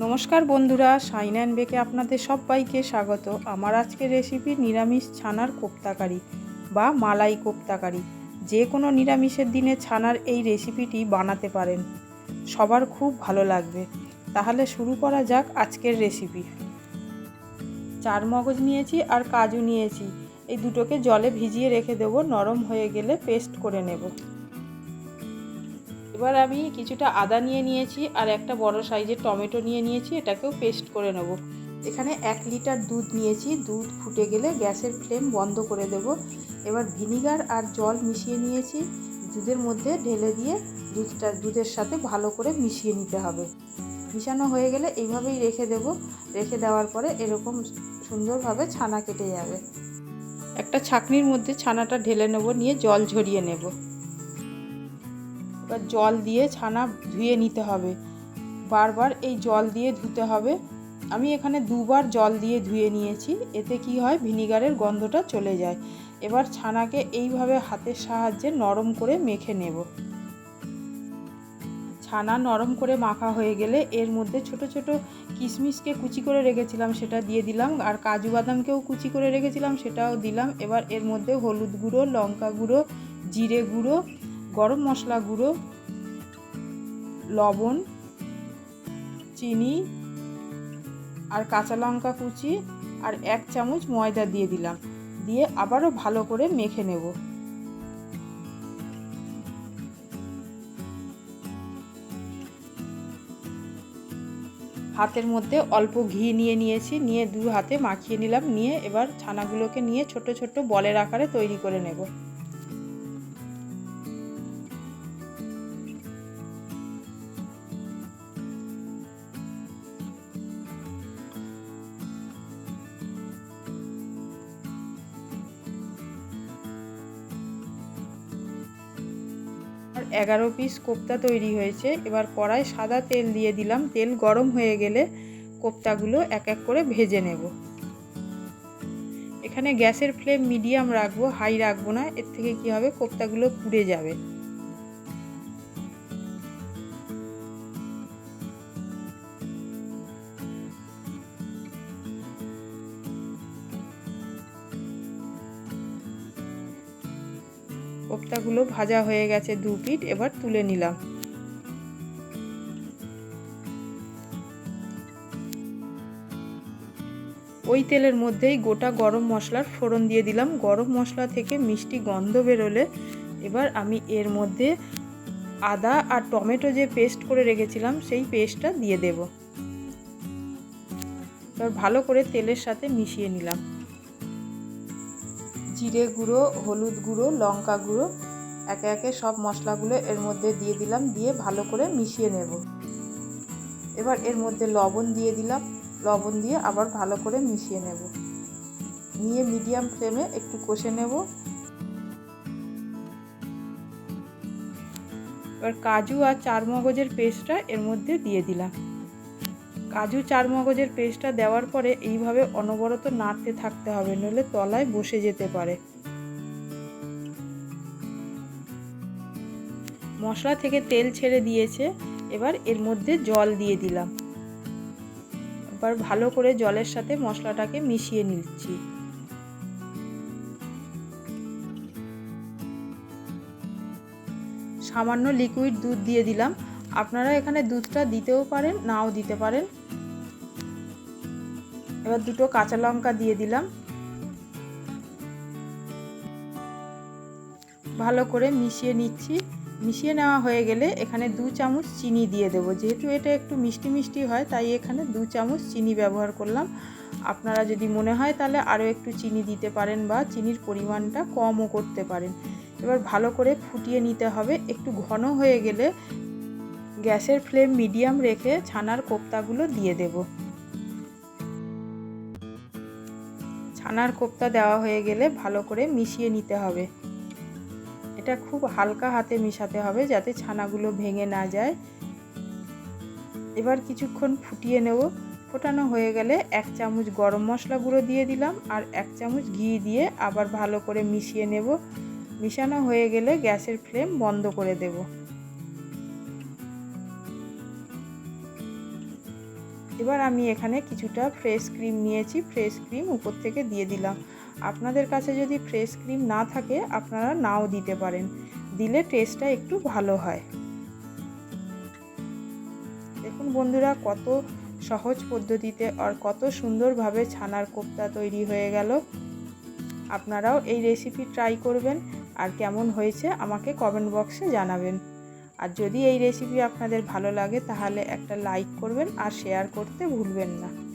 নমস্কার বন্ধুরা sign and বেকে আপনাদের সবাইকে স্বাগত। আমার আজকের রেসিপি নিরামিষ ছানার কোপ্তাকারি বা মালাই কোপ্তাকারি। যে কোনো নিরামিষের দিনে ছানার এই রেসিপিটি বানাতে পারেন। সবার খুব ভালো লাগবে। তাহলে শুরু করা যাক আজকের রেসিপি চার মগজ নিয়েছি আর কাজু নিয়েছি। এই দুটোকে জলে ভিজিয়ে রেখে দেবো। নরম হয়ে গেলে পেস্ট করে নেব। এবার আমি কিছুটা আদা নিয়ে নিয়েছি আর একটা বড় সাইজের টমেটো নিয়ে নিয়েছি, এটাকেও পেস্ট করে নেব। এখানে এক লিটার দুধ নিয়েছি, দুধ ফুটে গেলে গ্যাসের ফ্লেম বন্ধ করে দেব। এবার ভিনিগার আর জল মিশিয়ে নিয়েছি, দুধের মধ্যে ঢেলে দিয়ে দুধটা, দুধের সাথে ভালো করে মিশিয়ে নিতে হবে। মিশানো হয়ে গেলে এইভাবেই রেখে দেব। রেখে দেওয়ার পরে এরকম সুন্দরভাবে ছানা কেটে যাবে। একটা ছাকনির মধ্যে ছানাটা ঢেলে নেব, নিয়ে জল ঝরিয়ে নেব। এবার জল দিয়ে ছানা ধুয়ে নিতে হবে। বারবার এই জল দিয়ে ধুতে হবে। আমি এখানে দুবার জল দিয়ে ধুয়ে নিয়েছি, এতে কি হয়? ভিনিগারের গন্ধটা চলে যায়। এবার ছানাকে এইভাবে হাতের সাহায্যে নরম করে মেখে নেব। ছানা নরম করে মাখা হয়ে গেলে এর মধ্যে ছোট ছোট কিশমিশকে কুচি করে রেখেছিলাম, সেটা দিয়ে দিলাম। আর কাজু বাদামকেও কুচি করে রেখেছিলাম, সেটাও দিলাম। এবার এর মধ্যে হলুদ গুঁড়ো, লঙ্কা গুঁড়ো, জিরে গুঁড়ো গরম মশলা গুঁড়ো, লবণ, চিনি আর কাঁচা লঙ্কা কুচি আর এক চামচ ময়দা দিয়ে দিলাম। দিয়ে আবারও ভালো করে মেখে নেব। হাতের মধ্যে অল্প ঘি নিয়ে নিয়েছি, নিয়ে দু হাতে মাখিয়ে নিলাম, নিয়ে এবার ছানাগুলোকে নিয়ে ছোট ছোট বলের আকারে তৈরি করে নেব। এগারো পিস কোপ্তা তৈরি হয়েছে। এবার কড়াই সাদা তেল দিয়ে দিলাম। তেল গরম হয়ে গেলে কোপ্তাগুলো এক এক করে ভেজে নেব। এখানে গ্যাসের ফ্লেম মিডিয়াম রাখব, হাই রাখব না। এর থেকে কি হবে? কোপ্তাগুলো পুড়ে যাবে। কোপ্তাগুলো ভাজা হয়ে গেছে দু পিঠ, এবার তুলে নিলাম। ওই তেলের মধ্যেই গোটা গরম মশলার ফোড়ন দিয়ে দিলাম। গরম মশলা থেকে মিষ্টি গন্ধ বেরোলে এবার আমি এর মধ্যে আদা আর টমেটো যে পেস্ট করে রেখেছিলাম, সেই পেস্টটা দিয়ে দেব। এবার ভালো করে তেলের সাথে মিশিয়ে নিলাম। জিরে গুঁড়ো, হলুদ গুঁড়ো, লঙ্কা গুঁড়ো, একে একে সব মশলাগুলো এর মধ্যে দিয়ে দিলাম, দিয়ে ভালো করে মিশিয়ে নেব। এবার এর মধ্যে লবণ দিয়ে দিলাম। লবণ দিয়ে আবার ভালো করে মিশিয়ে নেব। নিয়ে মিডিয়াম ফ্লেমে একটু কষে নেব। এবার কাজু আর চার মগজের পেস্টটা এর মধ্যে দিয়ে দিলাম। কাজু চার মগজের পেস্টটা দেওয়ার পরে এইভাবে অনবরত নাড়তে থাকতে হবে, নইলে তলায় বসে যেতে পারে। মশলা থেকে তেল ছেড়ে দিয়েছে, এবার এর মধ্যে জল দিয়ে দিলাম। এবার ভালো করে জলের সাথে মশলাটাকে মিশিয়ে নিচ্ছি। সামান্য লিকুইড দুধ দিয়ে দিলাম। আপনারা এখানে দুধটা দিতেও পারেন, নাও দিতে পারেন। এবার দুটো কাঁচা লঙ্কা দিয়ে দিলাম। ভালো করে মিশিয়ে নিচ্ছি। মিশিয়ে নেওয়া হয়ে গেলে এখানে দু চামচ চিনি দিয়ে দেবো। যেহেতু এটা একটু মিষ্টি মিষ্টি হয়, তাই এখানে দু চামচ চিনি ব্যবহার করলাম। আপনারা যদি মনে হয় তাহলে আরও একটু চিনি দিতে পারেন বা চিনির পরিমাণটা কমও করতে পারেন। এবার ভালো করে ফুটিয়ে নিতে হবে। একটু ঘন হয়ে গেলে গ্যাসের ফ্লেম মিডিয়াম রেখে ছানার কোপ্তাগুলো দিয়ে দেব। ছানার কোপ্তা দেওয়া হয়ে গেলে ভালো করে মিশিয়ে নিতে হবে। এটা খুব হালকা হাতে মিশাতে হবে যাতে ছানাগুলো ভেঙে না যায়। এবার কিছুক্ষণ ফুটিয়ে নেব। ফোটানো হয়ে গেলে এক চামচ গরম মশলা গুঁড়ো দিয়ে দিলাম আর এক চামচ ঘি দিয়ে আবার ভালো করে মিশিয়ে নেব। মিশানো হয়ে গেলে গ্যাসের ফ্লেম বন্ধ করে দেবো। এবার আমি এখানে কিছুটা ফ্রেশ ক্রিম নিয়েছি। ফ্রেশ ক্রিম উপর থেকে দিয়ে দিলাম। আপনাদের কাছে যদি ফ্রেশ ক্রিম না থাকে, আপনারা নাও দিতে পারেন। দিলে টেস্টটা একটু ভালো হয়। দেখুন বন্ধুরা, কত সহজ পদ্ধতিতে আর কত সুন্দরভাবে ছানার কোপ্তা তৈরি হয়ে গেল। আপনারাও এই রেসিপি ট্রাই করবেন। আর কেমন হয়েছে আমাকে কমেন্ট বক্সে জানাবেন। আর যদি এই রেসিপি আপনাদের ভালো লাগে, তাহলে একটা লাইক করবেন আর শেয়ার করতে ভুলবেন না।